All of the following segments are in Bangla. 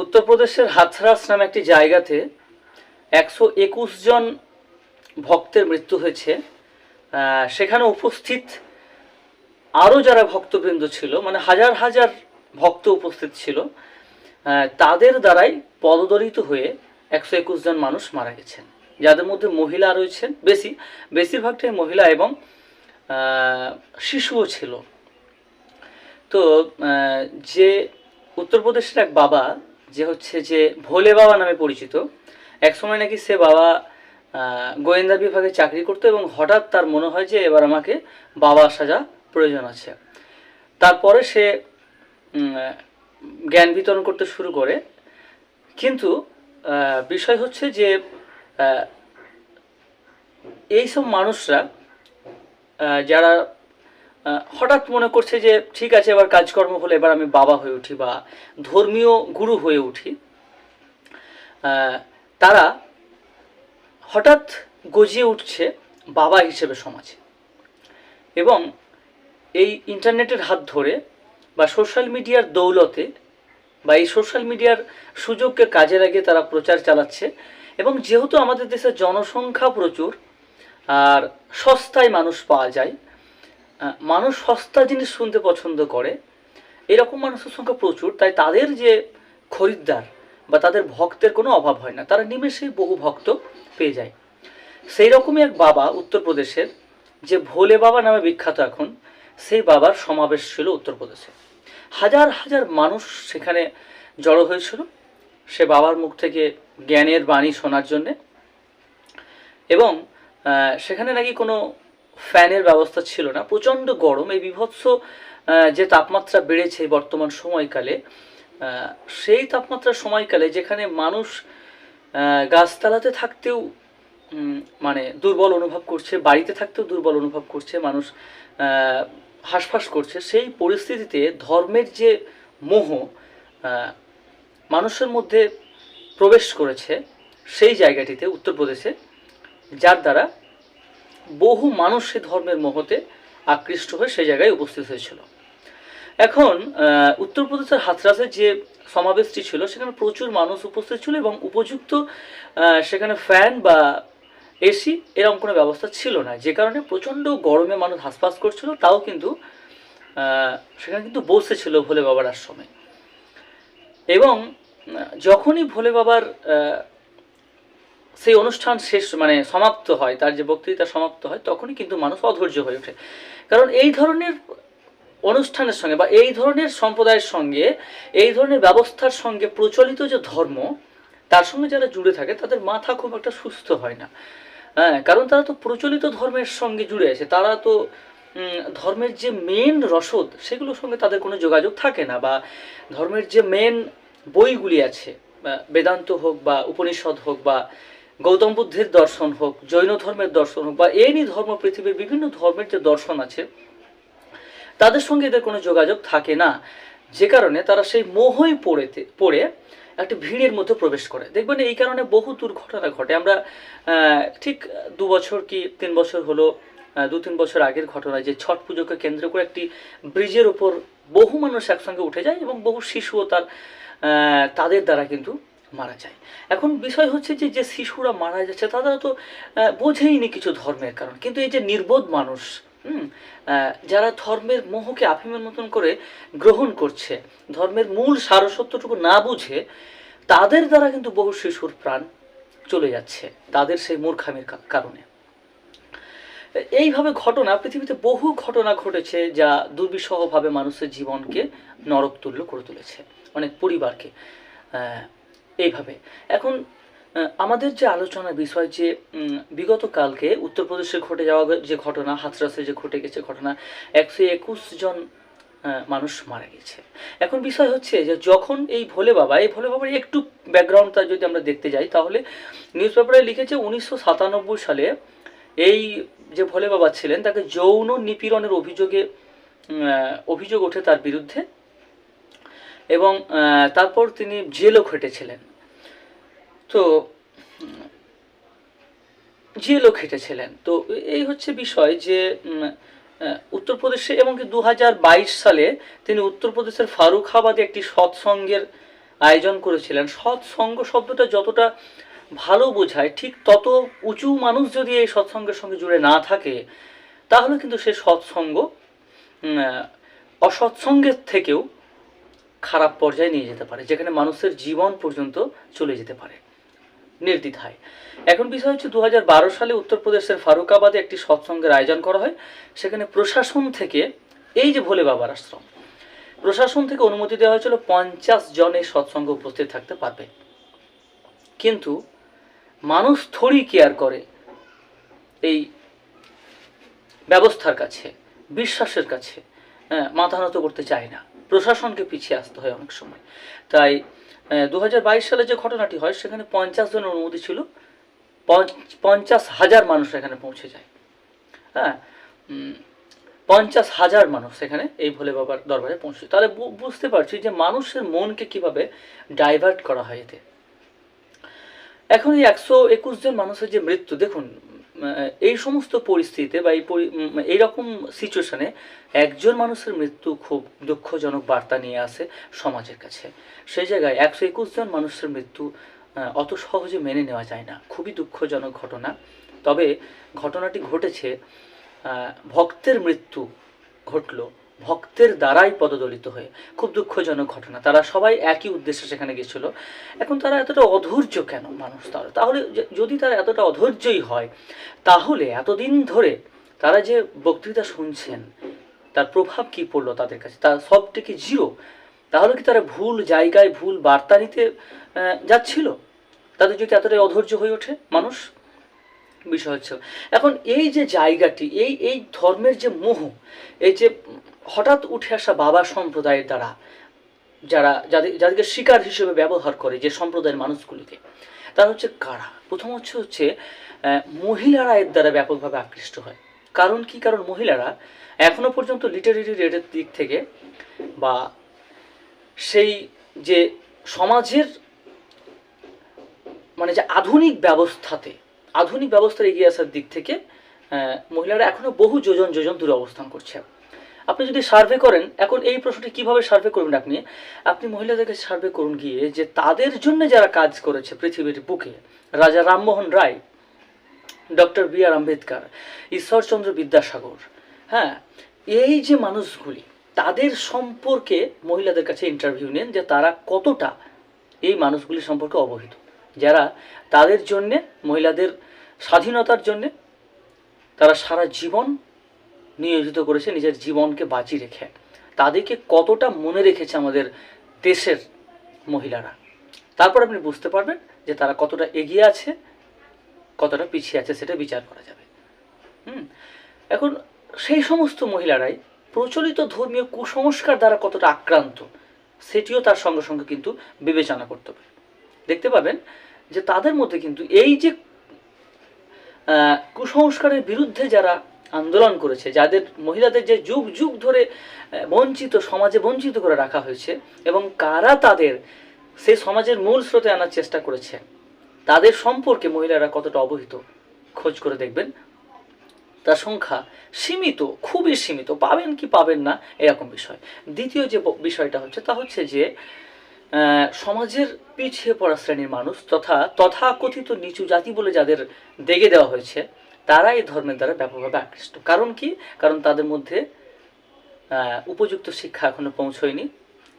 উত্তরপ্রদেশের হাথরাস নামে একটি জায়গাতে একশো একুশ জন ভক্তের মৃত্যু হয়েছে। সেখানে উপস্থিত আরও যারা ভক্তবৃন্দ ছিল মানে হাজার হাজার ভক্ত উপস্থিত ছিল তাদের দ্বারাই পদদলিত হয়ে একশো একুশ জন মানুষ মারা গেছেন। যাদের মধ্যে মহিলা রয়েছেন, বেশি, বেশিরভাগটাই মহিলা এবং শিশুও ছিল। তো যে উত্তরপ্রদেশের এক বাবা যে হচ্ছে যে ভোলে বাবা নামে পরিচিত। একসময় নাকি সে বাবা গোয়েন্দা বিভাগে চাকরি করতো এবং হঠাৎ তার মনে হয় যে এবার আমাকে বাবা সাজা প্রয়োজন আছে। তারপরে সে জ্ঞান বিতরণ করতে শুরু করে। কিন্তু বিষয় হচ্ছে যে আহ, এইসব মানুষরা যারা হঠাৎ মনে করছে যে ঠিক আছে, এবার কাজকর্ম হলে এবার আমি বাবা হয়ে উঠি বা ধর্মীয় গুরু হয়ে উঠি। তারা হঠাৎ গজিয়ে উঠছে বাবা হিসেবে সমাজে এবং এই ইন্টারনেটের হাত ধরে বা সোশ্যাল মিডিয়ার দৌলতে বা এই সোশ্যাল মিডিয়ার সুযোগকে কাজে লাগিয়ে তারা প্রচার চালাচ্ছে এবং যেহেতু আমাদের দেশের জনসংখ্যা প্রচুর, আর সস্তায় মানুষ পাওয়া যায় মানুষ সস্তা জিনিস শুনতে পছন্দ করে। এরকম মানুষের সংখ্যা প্রচুর, তাই তাদের যে খরিদ্দার বা তাদের ভক্তের কোনো অভাব হয় না, তারা নিমেষেই বহু ভক্ত পেয়ে যায়। সেই রকমই এক বাবা উত্তরপ্রদেশের যে ভোলে বাবা নামে বিখ্যাত এখন, সেই বাবার সমাবেশ ছিল উত্তরপ্রদেশে হাজার হাজার মানুষ সেখানে জড়ো হয়েছিল, সে বাবার মুখ থেকে জ্ঞানের বাণী শোনার জন্যে। এবং সেখানে নাকি কোনো ফ্যানের ব্যবস্থা ছিল না। প্রচণ্ড গরম। এই বিভৎস যে তাপমাত্রা বেড়েছে বর্তমান সময়কালে সেই তাপমাত্রার সময়কালে যেখানে মানুষ গাছতলাতে থাকতেও মানে দুর্বল অনুভব করছে, বাড়িতে থাকতেও দুর্বল অনুভব করছে, মানুষ হাঁসফাঁস করছে, সেই পরিস্থিতিতে ধর্মের যে মোহ মানুষের মধ্যে প্রবেশ করেছে সেই জায়গাটিতে, উত্তরপ্রদেশে, যার দ্বারা বহু মানুষ সে ধর্মের মোহতে আকৃষ্ট হয়ে সেই জায়গায় উপস্থিত হয়েছিল। এখন উত্তরপ্রদেশের হাথরাসের যে সমাবেশটি ছিল, সেখানে প্রচুর মানুষ উপস্থিত ছিল এবং উপযুক্ত সেখানে ফ্যান বা এসি এরকম কোনো ব্যবস্থা ছিল না। যে কারণে প্রচণ্ড গরমে মানুষ হাসপাস করছিল, তাও কিন্তু সেখানে কিন্তু বসেছিল ভোলে বাবার আশ্রমে। এবং যখনই ভোলে বাবার সেই অনুষ্ঠান শেষ মানে সমাপ্ত হয়, তার যে বক্তৃতা সমাপ্ত হয়, তখনই কিন্তু মানুষ অধৈর্য হয়ে ওঠে। কারণ এই ধরনের অনুষ্ঠানের সঙ্গে বা এই ধরনের সম্প্রদায়ের সঙ্গে, এই ধরনের ব্যবস্থার সঙ্গে প্রচলিত যে ধর্ম, তার সঙ্গে যারা জুড়ে থাকে, তাদের মাথা খুব একটা সুস্থ হয় না। হ্যাঁ কারণ তারা তো প্রচলিত ধর্মের সঙ্গে জুড়ে আছে। তারা তো ধর্মের যে মেন রসদ, সেগুলোর সঙ্গে তাদের কোনো যোগাযোগ থাকে না বা ধর্মের যে মেন বইগুলি আছে বেদান্ত হোক বা উপনিষদ হোক বা গৌতম বুদ্ধের দর্শন হোক, জৈন ধর্মের দর্শন হোক, বা এনি ধর্ম, পৃথিবীর বিভিন্ন ধর্মের যে দর্শন আছে, তাদের সঙ্গে এদের কোনো যোগাযোগ থাকে না। যে কারণে তারা সেই মোহই পড়েতে, পড়ে একটা ভিড়ের মধ্যে প্রবেশ করে। দেখবেন এই কারণে বহু দুর্ঘটনা ঘটে। আমরা ঠিক দু বছর কি তিন বছর হলো দু তিন বছর আগের ঘটনা যে ছট পুজোকে কেন্দ্র করে একটি ব্রিজের ওপর বহু মানুষ একসঙ্গে উঠে যায় এবং বহু শিশুও তার তাদের দ্বারা কিন্তু মারা যায়। এখন বিষয় হচ্ছে যে যে শিশুরা মারা যাচ্ছে, তারা তো বোঝেইনি কিছু ধর্মের কারণ। কিন্তু এই যে নির্বোধ মানুষ, হুম যারা ধর্মের মোহকে আফিমের মতন করে গ্রহণ করছে, ধর্মের মূল সারসত্যটুকু না বুঝে, তাদের দ্বারা কিন্তু বহু শিশুর প্রাণ চলে যাচ্ছে, তাদের সেই মূর্খামির কারণে। এইভাবে ঘটনা, পৃথিবীতে বহু ঘটনা ঘটেছে যা দুর্বিষহভাবে মানুষের জীবনকে নরক তুল্য করে তুলেছে, অনেক পরিবারকে। এইভাবে। এখন আমাদের যে আলোচনার বিষয় যে বিগত কালকে উত্তরপ্রদেশে ঘটে যাওয়া যে ঘটনা, হাথরাসে যে ঘটে গেছে ঘটনা, একশো একুশ জন মানুষ মারা গেছে। এখন বিষয় হচ্ছে যে, যখন এই ভোলে বাবা, এই ভোলে বাবার একটু ব্যাকগ্রাউন্ডটা যদি আমরা দেখতে যাই, তাহলে নিউজ পেপারে লিখেছে উনিশশো সাতানব্বই সালে এই যে ভোলে বাবা ছিলেন, তাকে যৌন নিপীড়নের অভিযোগে অভিযোগ ওঠে তার বিরুদ্ধে এবং তারপর তিনি জেলও খেটেছিলেন। তো উম, জেলও খেটেছিলেন তো এই হচ্ছে বিষয় যে উত্তরপ্রদেশে এমনকি দু হাজার বাইশ সালে তিনি উত্তরপ্রদেশের ফারুখাবাদে একটি সৎসঙ্গের আয়োজন করেছিলেন। সৎসঙ্গ শব্দটা যতটা ভালো বোঝায় ঠিক তত উঁচু মানুষ যদি এই সৎসঙ্গের সঙ্গে জুড়ে না থাকে তাহলে কিন্তু সে সৎসঙ্গ অসৎসঙ্গের থেকেও খারাপ পর্যায়ে নিয়ে যেতে পারে যেখানে মানুষের জীবন পর্যন্ত চলে যেতে পারে। নির্দ্বিধায় এখন বিষয় হচ্ছে দু সালে উত্তরপ্রদেশের ফারুকাবাদে একটি সৎসঙ্গের আয়োজন করা হয়। সেখানে প্রশাসন থেকে এই যে ভোলে বাবার আশ্রম প্রশাসন থেকে অনুমতি দেওয়া হয়েছিল পঞ্চাশ জন এই সৎসঙ্গ উপস্থিত থাকতে পারবে। কিন্তু মানুষ থোড়ি কেয়ার করে এই ব্যবস্থার কাছে বিশ্বাসের কাছে হ্যাঁ, মাথা নত করতে চায় না। প্রশাসনকে পিছিয়ে আসতে হয় অনেক সময়। তাই দু সালে যে ঘটনাটি হয়, সেখানে পঞ্চাশ জনের অনুমতি ছিল। পঞ্চ- পঞ্চাশ হাজার মানুষ এখানে পৌঁছে যায়। হ্যাঁ? পঞ্চাশ হাজার মানুষ সেখানে এই ভোলে বাবার দরবারে পৌঁছে তাহলে বুঝতে পারছি যে মানুষের মনকে কীভাবে ডাইভার্ট করা হয় এতে। এখন এই একশো একুশ জন মানুষের যে মৃত্যু, দেখুন এই সমস্ত পরিস্থিতিতে বা এই এইরকম সিচুয়েশনে একজন মানুষের মৃত্যু খুব দুঃখজনক বার্তা নিয়ে আসে সমাজের কাছে। সেই জায়গায় একশো একুশ জন মানুষের মৃত্যু অত সহজে মেনে নেওয়া যায় না। খুবই দুঃখজনক ঘটনা। তবে ঘটনাটি ঘটেছে ভক্তের মৃত্যু ঘটলো ভক্তের দ্বারাই পদদলিত হয়ে খুব দুঃখজনক ঘটনা। তারা সবাই একই উদ্দেশ্যে সেখানে গেছিল। এখন তারা এতটা অধৈর্য কেন মানুষ তাহলে? তাহলে যদি তারা এতটা অধৈর্যই হয়, তাহলে এতদিন ধরে তারা যে বক্তৃতা শুনছেন, তার প্রভাব কি পড়ল তাদের কাছে? তার সবটি কি জিরো? তাহলে কি তারা ভুল জায়গায় ভুল বার্তা নিতে যাচ্ছিল? তাদের যদি এতটাই অধৈর্য হয়ে ওঠে মানুষ? বিষয় হচ্ছে, এখন এই যে জায়গাটি, এই এই ধর্মের যে মোহ, এই যে হঠাৎ উঠে আসা বাবা সম্প্রদায়ের দ্বারা, যারা, যাদের, যাদেরকে শিকার হিসেবে ব্যবহার করে যে সম্প্রদায়ের মানুষগুলিকে, তারা হচ্ছে কারা? প্রথম হচ্ছে হচ্ছে মহিলারা এর দ্বারা ব্যাপকভাবে আকৃষ্ট হয়। কারণ কি? কারণ মহিলারা এখনও পর্যন্ত লিটারেরি রেটের দিক থেকে বা সেই যে সমাজের মানে যে আধুনিক ব্যবস্থাতে, আধুনিক ব্যবস্থার এগিয়ে আসার দিক থেকে মহিলারা এখনও বহু যোজন যোজন দূরে অবস্থান করছে। আপনি যদি সার্ভে করেন, এখন এই প্রশ্নটি কীভাবে সার্ভে করবেন আপনি? আপনি মহিলাদেরকে সার্ভে করুন গিয়ে যে তাদের জন্য যারা কাজ করেছে পৃথিবীর বুকে, Raja Rammohan Roy, doctor B R Ambedkar, Ishwarchandra Vidyasagar হ্যাঁ এই যে মানুষগুলি, তাদের সম্পর্কে মহিলাদের কাছে ইন্টারভিউ নেন যে তারা কতটা এই মানুষগুলি সম্পর্কে অবহিত। যারা তাদের জন্যে, মহিলাদের স্বাধীনতার জন্যে, তারা সারা জীবন নিয়োজিত করেছে, নিজের জীবনকে বাঁচিয়ে রেখে। তাদেরকে কতটা মনে রেখেছে আমাদের দেশের মহিলারা? তারপর আপনি বুঝতে পারবেন যে তারা কতটা এগিয়ে আছে, কতটা পিছিয়ে আছে, সেটা বিচার করা যাবে। হুম? এখন সেই সমস্ত মহিলারাই প্রচলিত ধর্মীয় কুসংস্কার দ্বারা কতটা আক্রান্ত, সেটিও তার সঙ্গে সঙ্গে কিন্তু বিবেচনা করতে হবে। দেখতে পাবেন যে তাদের মধ্যে কিন্তু এই যে কুসংস্কারের বিরুদ্ধে যারা আন্দোলন করেছে, যাদের মহিলাদের যে যুগ যুগ ধরে বঞ্চিত, সমাজে বঞ্চিত করে রাখা হয়েছে এবং কারা তাদের সেই সমাজের মূল স্রোতে আনার চেষ্টা করেছে, তাদের সম্পর্কে মহিলারা কতটা অবহিত, খোঁজ করে দেখবেন। তার সংখ্যা সীমিত, খুবই সীমিত, পাবেন কি পাবেন না, এরকম বিষয়। দ্বিতীয় যে বিষয়টা হচ্ছে, তা হচ্ছে যে সমাজের পিছিয়ে পড়া শ্রেণির মানুষ তথা তথাকথিত নিচু জাতি বলে যাদের দেগে দেওয়া হয়েছে তারা এই ধর্মের দ্বারা ব্যাপকভাবে আকৃষ্ট। কারণ কি? কারণ তাদের মধ্যে উপযুক্ত শিক্ষা এখনও পৌঁছয়নি।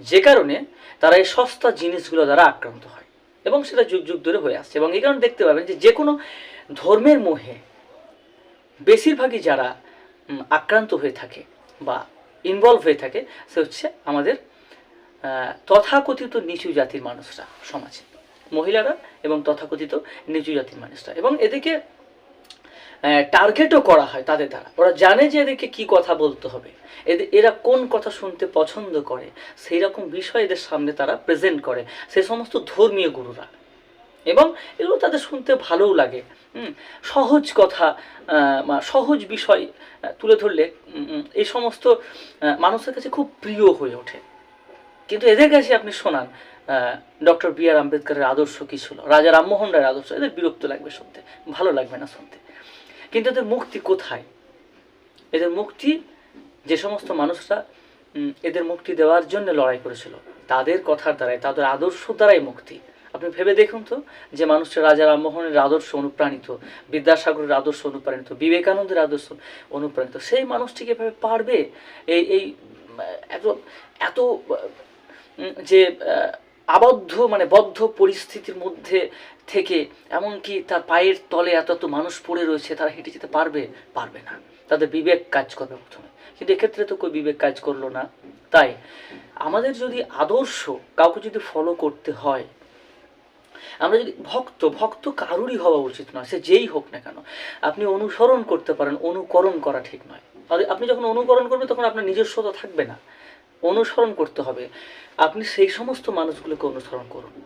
যে কারণে তারা এই সস্তা জিনিসগুলো দ্বারা আক্রান্ত হয়। এবং সেটা যুগ যুগ ধরে হয়ে আসছে। এবং এই কারণে দেখতে পাবেন যে যে কোনো ধর্মের মোহে বেশিরভাগই যারা আক্রান্ত হয়ে থাকে বা ইনভলভ হয়ে থাকে, সে হচ্ছে আমাদের তথাকথিত নিচু জাতির মানুষরা সমাজে। মহিলারা এবং তথাকথিত নিচু জাতির মানুষরা। এবং এদেরকে টার্গেটও করা হয় তাদের দ্বারা। ওরা জানে যে এদেরকে কি কথা বলতে হবে। এদের এরা কোন কথা শুনতে পছন্দ করে সেই রকম বিষয় এদের সামনে তারা প্রেজেন্ট করে। সে সমস্ত ধর্মীয় গুরুরা। এবং এগুলো তাদের শুনতে ভালোও লাগে। সহজ কথা সহজ বিষয় তুলে ধরলে এই সমস্ত মানুষের কাছে খুব প্রিয় হয়ে ওঠে। কিন্তু এদের কাছে আপনি শোনান ডক্টর বি আর আম্বেদকরের আদর্শ কী ছিল? রাজা রামমোহন রায়ের আদর্শ, এদের বিরক্ত লাগবে শুনতে, ভালো লাগবে না শুনতে। কিন্তু এদের মুক্তি কোথায়? এদের মুক্তি, যে সমস্ত মানুষরা এদের মুক্তি দেওয়ার জন্য লড়াই করেছিল, তাদের কথার দ্বারাই, তাদের আদর্শ দ্বারাই মুক্তি। আপনি ভেবে দেখুন তো, যে মানুষটা রাজা রামমোহনের আদর্শ অনুপ্রাণিত, বিদ্যাসাগরের আদর্শ অনুপ্রাণিত, বিবেকানন্দের আদর্শ অনুপ্রাণিত, সেই মানুষটি কীভাবে পারবে? এই এই, এত এত যে আবদ্ধ মানে বদ্ধ পরিস্থিতির মধ্যে থেকে, এমনকি তার পায়ের তলে এত এত মানুষ পড়ে রয়েছে, তারা হেঁটে যেতে পারবে? পারবে না। তাদের বিবেক কাজ করবে প্রথমে। কিন্তু এক্ষেত্রে তো કોઈ বিবেক কাজ করল না। তাই আমাদের যদি আদর্শ কাউকে যদি ফলো করতে হয়, আমরা যদি ভক্ত ভক্ত কারুরই হওয়া উচিত নয়, সে যেই হোক না কেন। আপনি অনুসরণ করতে পারেন, অনুকরণ করা ঠিক নয়। আপনি যখন অনুকরণ করবেন, তখন আপনার নিজস্বতা থাকবে না। অনুসরণ করতে হবে। আপনি সেই সমস্ত মানুষগুলোকে অনুসরণ করুন।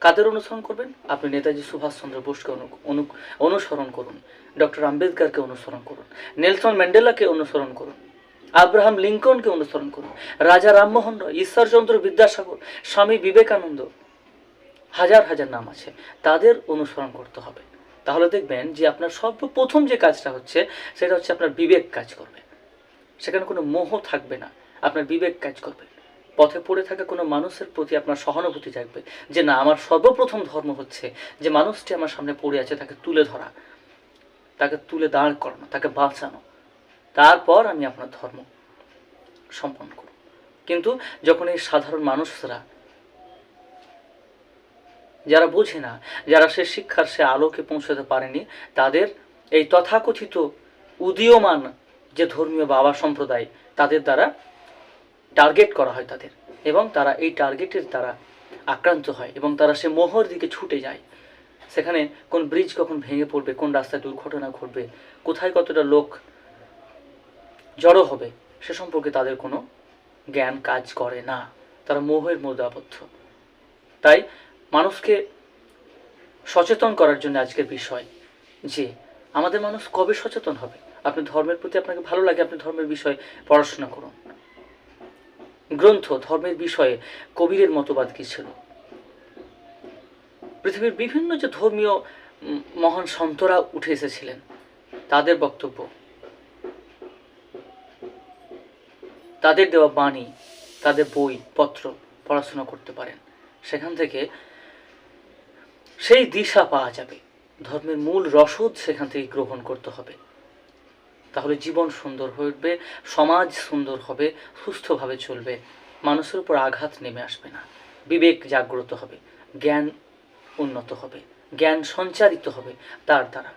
কাদের অনুসরণ করবেন? আপনি নেতাজি সুভাষচন্দ্র বোসকে অনু- অনু- অনুসরণ করুন। ডক্টর আম্বেদকরকে অনুসরণ করুন। নেলসন ম্যান্ডেলাকে অনুসরণ করুন। আব্রাহাম লিঙ্কনকে অনুসরণ করুন। রাজা রামমোহন রয়, ঈশ্বরচন্দ্র বিদ্যাসাগর, স্বামী বিবেকানন্দ, হাজার হাজার নাম আছে। তাদের অনুসরণ করতে হবে। তাহলে দেখবেন যে আপনার সর্বপ্রথম যে কাজটা হচ্ছে, সেটা হচ্ছে আপনার বিবেক কাজ করবে। সেখানে কোনো মোহ থাকবে না। আপনার বিবেক কাজ করবে। পথে পড়ে থাকা কোনো মানুষের প্রতি আপনার সহানুভূতি থাকবে যে, না, আমার সর্বপ্রথম ধর্ম হচ্ছে যে, মানুষটি আমার সামনে পড়ে আছে, তাকে তুলে ধরা, তাকে তুলে দাঁড় করানো, তাকে বাঁচানো। তারপর আমি আপনার ধর্ম সম্পন্ন করব। কিন্তু যখন এই সাধারণ মানুষরা, যারা বোঝে না, যারা সে শিক্ষার, সে আলোকে পৌঁছাতে পারেনি, তাদের এই তথাকথিত উদীয়মান যে ধর্মীয় বাবা সম্প্রদায়, তাদের দ্বারা টার্গেট করা হয় তাদের। এবং তারা এই টার্গেটের দ্বারা আক্রান্ত হয় এবং তারা সে মোহর দিকে ছুটে যায়। সেখানে কোন ব্রিজ কখন ভেঙে পড়বে, কোন রাস্তায় দুর্ঘটনা ঘটবে, কোথায় কতটা লোক জড়ো হবে, সে সম্পর্কে তাদের কোনো জ্ঞান কাজ করে না। তারা মোহের মধ্যে আবদ্ধ। তাই মানুষকে সচেতন করার জন্য আজকের বিষয় যে, আমাদের মানুষ কবে সচেতন হবে? আপনি ধর্মের প্রতি আপনাকে ভালো লাগে, আপনি ধর্মের বিষয়ে পড়াশোনা করুন। গ্রন্থ, ধর্মের বিষয়ে কবিরের মতবাদ কি ছিল? পৃথিবীর বিভিন্ন যে ধর্মীয় মহান সন্তরা উঠে এসেছিলেন, তাদের বক্তব্য। তাদের দেওয়া বাণী, তাদের বই, পত্র পড়াশোনা করতে পারেন। সেখান থেকে সেই দিশা পাওয়া যাবে। ধর্মের মূল রসদ সেখান থেকে গ্রহণ করতে হবে। তাহলে জীবন সুন্দর হয়ে উঠবে, সমাজ সুন্দর হবে, সুস্থভাবে চলবে। মানুষের উপর আঘাত নেমে আসবে না। বিবেক জাগ্রত হবে, জ্ঞান উন্নত হবে, জ্ঞান সঞ্চারিত হবে তার দ্বারা।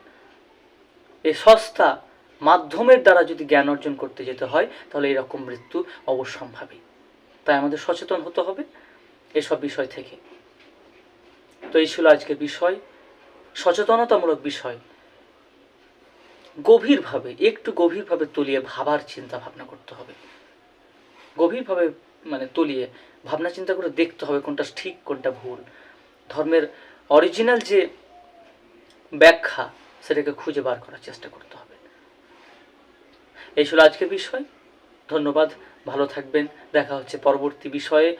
এই সস্তা মাধ্যমের দ্বারা যদি জ্ঞান অর্জন করতে যেতে হয়, তাহলে এরকম মৃত্যু অবশ্যম্ভাবী। তাই আমাদের সচেতন হতে হবে এসব বিষয় থেকে। তো এই ছিল আজকের বিষয়। সচেতনতামূলক বিষয়। গভীরভাবে, একটু গভীরভাবে তলিয়ে ভাবার চিন্তা ভাবনা করতে হবে। গভীরভাবে মানে তলিয়ে ভাবনা চিন্তা করে দেখতে হবে কোনটা ঠিক, কোনটা ভুল। ধর্মের অরিজিনাল যে ব্যাখ্যা, সেটাকে খুঁজে বার করার চেষ্টা করতে হবে। এই ছিল আজকের বিষয়। ধন্যবাদ। ভালো থাকবেন। দেখা হচ্ছে পরবর্তী বিষয়ে।